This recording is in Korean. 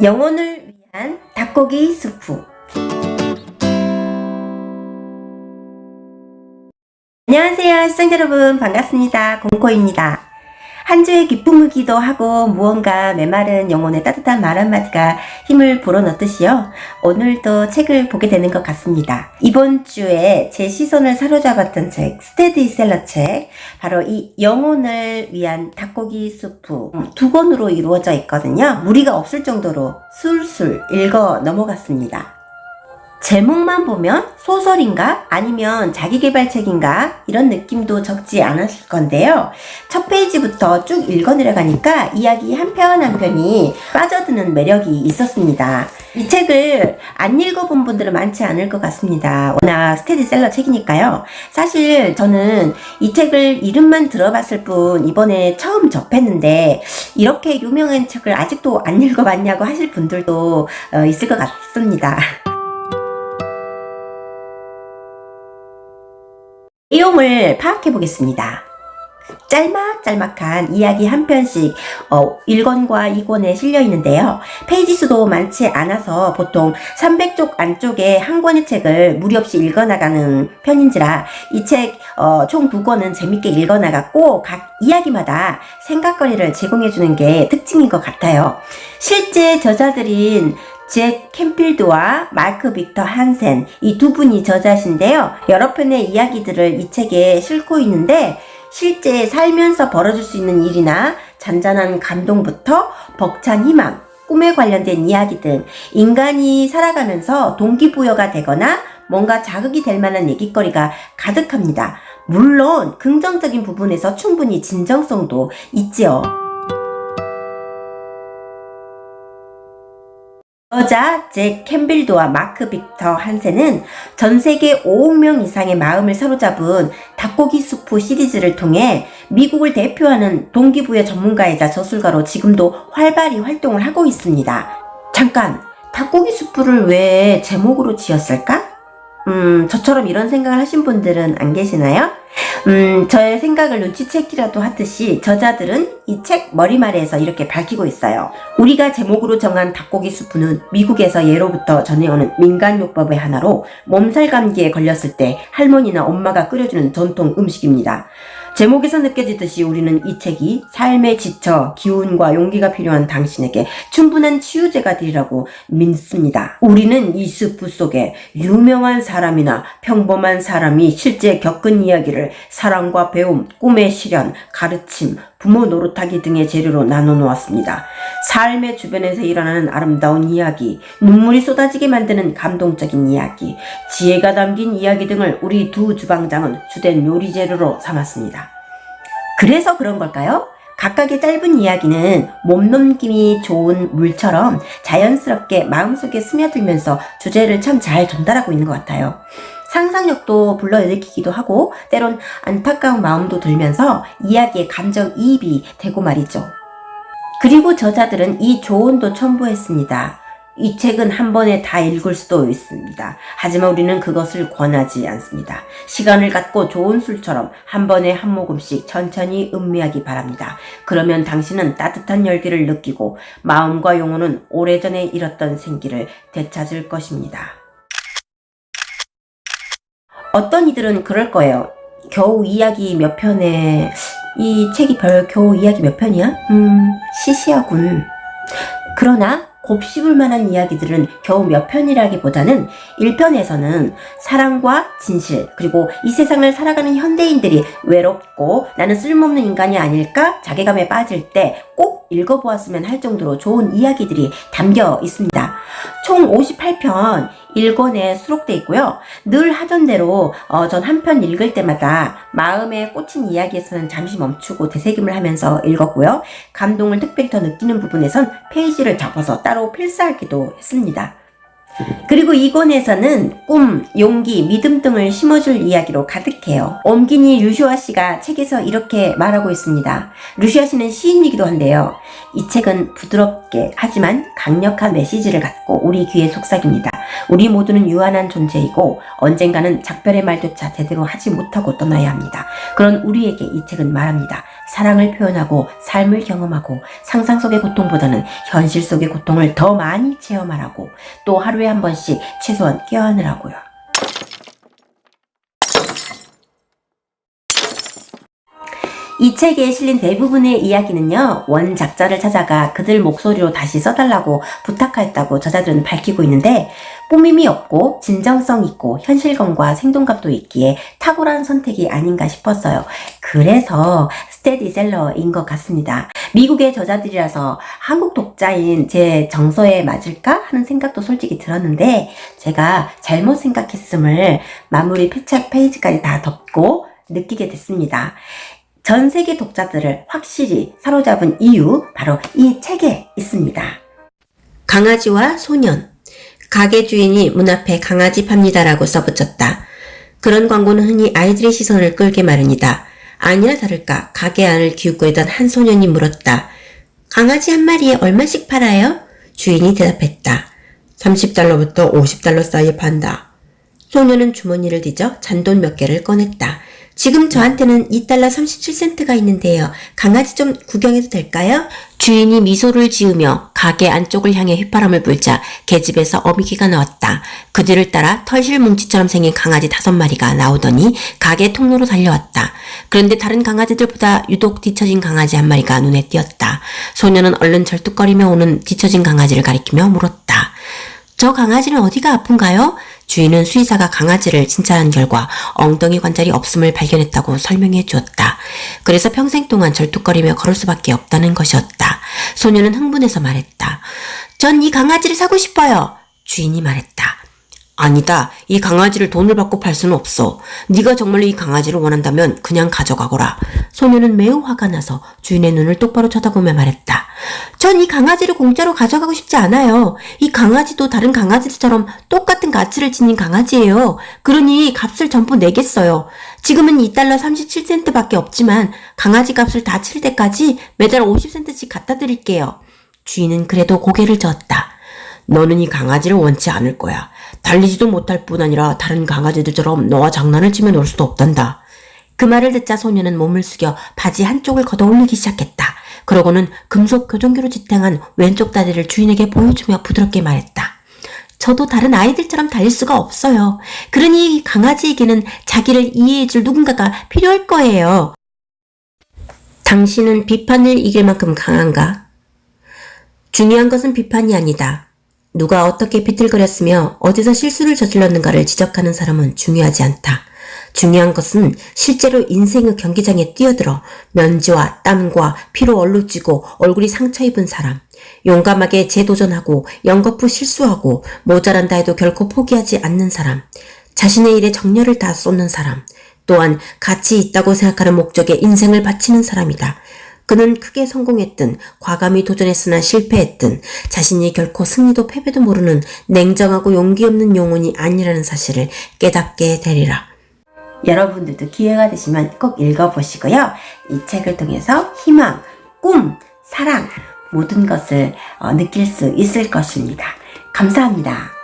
영혼을 위한 닭고기 수프. 안녕하세요, 시청자 여러분. 반갑습니다. 공코입니다. 한 주의 기쁨이기도 하고 무언가 메마른 영혼의 따뜻한 말 한마디가 힘을 불어넣듯이요. 오늘도 책을 보게 되는 것 같습니다. 이번 주에 제 시선을 사로잡았던 책, 스테디셀러 책, 바로 이 영혼을 위한 닭고기 수프 음, 두 권으로 이루어져 있거든요. 무리가 없을 정도로 술술 읽어 넘어갔습니다. 제목만 보면 소설인가 아니면 자기개발책인가 이런 느낌도 적지 않았을 건데요. 첫 페이지부터 쭉 읽어 내려가니까 이야기 한 편 한 편이 빠져드는 매력이 있었습니다. 이 책을 안 읽어본 분들은 많지 않을 것 같습니다. 워낙 스테디셀러 책이니까요. 사실 저는 이 책을 이름만 들어봤을 뿐 이번에 처음 접했는데 이렇게 유명한 책을 아직도 안 읽어봤냐고 하실 분들도 어, 있을 것 같습니다. 내용을 파악해 보겠습니다. 짤막짤막한 이야기 한 편씩 어, 1권과 2권에 실려 있는데요. 페이지 수도 많지 않아서 보통 300쪽 안쪽에 한 권의 책을 무리 없이 읽어 나가는 편인지라 이책 어, 총 2권은 재밌게 읽어 나갔고 각 이야기마다 생각거리를 제공해 주는 게 특징인 것 같아요. 실제 저자들인 잭 캠필드와 마크 빅터 한센 이 두 분이 저자신데요. 여러 편의 이야기들을 이 책에 싣고 있는데 실제 살면서 벌어질 수 있는 일이나 잔잔한 감동부터 벅찬 희망, 꿈에 관련된 이야기 등 인간이 살아가면서 동기부여가 되거나 뭔가 자극이 될 만한 얘기거리가 가득합니다. 물론 긍정적인 부분에서 충분히 진정성도 있지요. 여자 잭 캠빌드와 마크 빅터 한센은 전 세계 5억 명 이상의 마음을 사로잡은 닭고기 수프 시리즈를 통해 미국을 대표하는 동기부여 전문가이자 저술가로 지금도 활발히 활동을 하고 있습니다. 잠깐, 닭고기 수프를 왜 제목으로 지었을까? 음, 저처럼 이런 생각을 하신 분들은 안 계시나요? 음, 저의 생각을 눈치채기라도 하듯이 저자들은 이 책 머리말에서 이렇게 밝히고 있어요. 우리가 제목으로 정한 닭고기 수프는 미국에서 예로부터 전해오는 민간요법의 하나로 몸살 감기에 걸렸을 때 할머니나 엄마가 끓여주는 전통 음식입니다. 제목에서 느껴지듯이 우리는 이 책이 삶에 지쳐 기운과 용기가 필요한 당신에게 충분한 치유제가 되리라고 믿습니다. 우리는 이 스프 속에 유명한 사람이나 평범한 사람이 실제 겪은 이야기를 사랑과 배움, 꿈의 실현, 가르침, 부모 노릇하기 등의 재료로 나눠 놓았습니다. 삶의 주변에서 일어나는 아름다운 이야기, 눈물이 쏟아지게 만드는 감동적인 이야기, 지혜가 담긴 이야기 등을 우리 두 주방장은 주된 요리 재료로 삼았습니다. 그래서 그런 걸까요? 각각의 짧은 이야기는 몸넘김이 좋은 물처럼 자연스럽게 마음속에 스며들면서 주제를 참 잘 전달하고 있는 것 같아요. 상상력도 불러일으키기도 하고 때론 안타까운 마음도 들면서 이야기의 감정이입이 되고 말이죠. 그리고 저자들은 이 조언도 첨부했습니다. 이 책은 한 번에 다 읽을 수도 있습니다. 하지만 우리는 그것을 권하지 않습니다. 시간을 갖고 좋은 술처럼 한 번에 한 모금씩 천천히 음미하기 바랍니다. 그러면 당신은 따뜻한 열기를 느끼고 마음과 영혼은 오래전에 잃었던 생기를 되찾을 것입니다. 어떤 이들은 그럴 거예요. 겨우 이야기 몇 편에 이 책이 별 겨우 이야기 몇 편이야? 음, 시시하군. 그러나 곱씹을 만한 이야기들은 겨우 몇 편이라기보다는 1편에서는 사랑과 진실, 그리고 이 세상을 살아가는 현대인들이 외롭고 나는 쓸모없는 인간이 아닐까 자괴감에 빠질 때 꼭 읽어보았으면 할 정도로 좋은 이야기들이 담겨 있습니다. 총 58편 1권에 수록돼 있고요. 늘 하던 대로 어, 전 한 편 읽을 때마다 마음에 꽂힌 이야기에서는 잠시 멈추고 되새김을 하면서 읽었고요. 감동을 특별히 더 느끼는 부분에선 페이지를 접어서 따로 필사하기도 했습니다. 그리고 이 권에서는 꿈, 용기, 믿음 등을 심어줄 이야기로 가득해요. om기니 루시아 씨가 책에서 이렇게 말하고 있습니다. 루시아 씨는 시인이기도 한데요. 이 책은 부드럽게 하지만 강력한 메시지를 갖고 우리 귀에 속삭입니다. 우리 모두는 유한한 존재이고 언젠가는 작별의 말조차 제대로 하지 못하고 떠나야 합니다. 그런 우리에게 이 책은 말합니다. 사랑을 표현하고 삶을 경험하고 상상 속의 고통보다는 현실 속의 고통을 더 많이 체험하라고 또 하루에 한 번씩 최소한 껴안으라고요. 이 책에 실린 대부분의 이야기는요, 원작자를 찾아가 그들 목소리로 다시 써달라고 부탁하였다고 저자들은 밝히고 있는데, 꾸밈이 없고, 진정성 있고, 현실감과 생동감도 있기에 탁월한 선택이 아닌가 싶었어요. 그래서 스테디셀러인 것 같습니다. 미국의 저자들이라서 한국 독자인 제 정서에 맞을까 하는 생각도 솔직히 들었는데, 제가 잘못 생각했음을 마무리 패착 페이지까지 다 덮고 느끼게 됐습니다. 전 세계 독자들을 확실히 사로잡은 이유 바로 이 책에 있습니다. 강아지와 소년 가게 주인이 문 앞에 강아지 팝니다라고 써붙였다. 그런 광고는 흔히 아이들의 시선을 끌게 마련이다. 아니나 다를까 가게 안을 기웃고 있던 한 소년이 물었다. 강아지 한 마리에 얼마씩 팔아요? 주인이 대답했다. 30달러부터 50달러 사이에 판다. 소년은 주머니를 뒤져 잔돈 몇 개를 꺼냈다. 지금 저한테는 2달러 37센트가 있는데요. 강아지 좀 구경해도 될까요? 주인이 미소를 지으며 가게 안쪽을 향해 휘파람을 불자 계집에서 어미기가 나왔다. 그 뒤를 따라 털실 뭉치처럼 생긴 강아지 다섯 마리가 나오더니 가게 통로로 달려왔다. 그런데 다른 강아지들보다 유독 뒤처진 강아지 한 마리가 눈에 띄었다. 소녀는 얼른 절뚝거리며 오는 뒤처진 강아지를 가리키며 물었다. 저 강아지는 어디가 아픈가요? 주인은 수의사가 강아지를 진찰한 결과 엉덩이 관절이 없음을 발견했다고 설명해 주었다. 그래서 평생 동안 절뚝거리며 걸을 수밖에 없다는 것이었다. 소녀는 흥분해서 말했다. 전 이 강아지를 사고 싶어요. 주인이 말했다. 아니다. 이 강아지를 돈을 받고 팔 수는 없어. 네가 정말로 이 강아지를 원한다면 그냥 가져가거라. 소녀는 매우 화가 나서 주인의 눈을 똑바로 쳐다보며 말했다. 전 이 강아지를 공짜로 가져가고 싶지 않아요. 이 강아지도 다른 강아지들처럼 똑같은 가치를 지닌 강아지예요. 그러니 값을 전부 내겠어요. 지금은 2달러 37센트밖에 없지만 강아지 값을 다 칠 때까지 매달 50센트씩 갖다 드릴게요. 주인은 그래도 고개를 저었다. 너는 이 강아지를 원치 않을 거야. 달리지도 못할 뿐 아니라 다른 강아지들처럼 너와 장난을 치며 놀 수도 없단다. 그 말을 듣자 소녀는 몸을 숙여 바지 한쪽을 걷어 올리기 시작했다. 그러고는 금속 교정기로 지탱한 왼쪽 다리를 주인에게 보여주며 부드럽게 말했다. 저도 다른 아이들처럼 달릴 수가 없어요. 그러니 강아지에게는 자기를 이해해줄 누군가가 필요할 거예요. 당신은 비판을 이길 만큼 강한가? 중요한 것은 비판이 아니다. 누가 어떻게 비틀거렸으며 어디서 실수를 저질렀는가를 지적하는 사람은 중요하지 않다. 중요한 것은 실제로 인생의 경기장에 뛰어들어 면지와 땀과 피로 얼룩지고 얼굴이 상처 입은 사람. 용감하게 재도전하고 연거푸 실수하고 모자란다 해도 결코 포기하지 않는 사람. 자신의 일에 정열을 다 쏟는 사람. 또한 가치 있다고 생각하는 목적에 인생을 바치는 사람이다. 그는 크게 성공했든 과감히 도전했으나 실패했든 자신이 결코 승리도 패배도 모르는 냉정하고 용기 없는 영혼이 아니라는 사실을 깨닫게 되리라. 여러분들도 기회가 되시면 꼭 읽어보시고요. 이 책을 통해서 희망, 꿈, 사랑 모든 것을 어, 느낄 수 있을 것입니다. 감사합니다.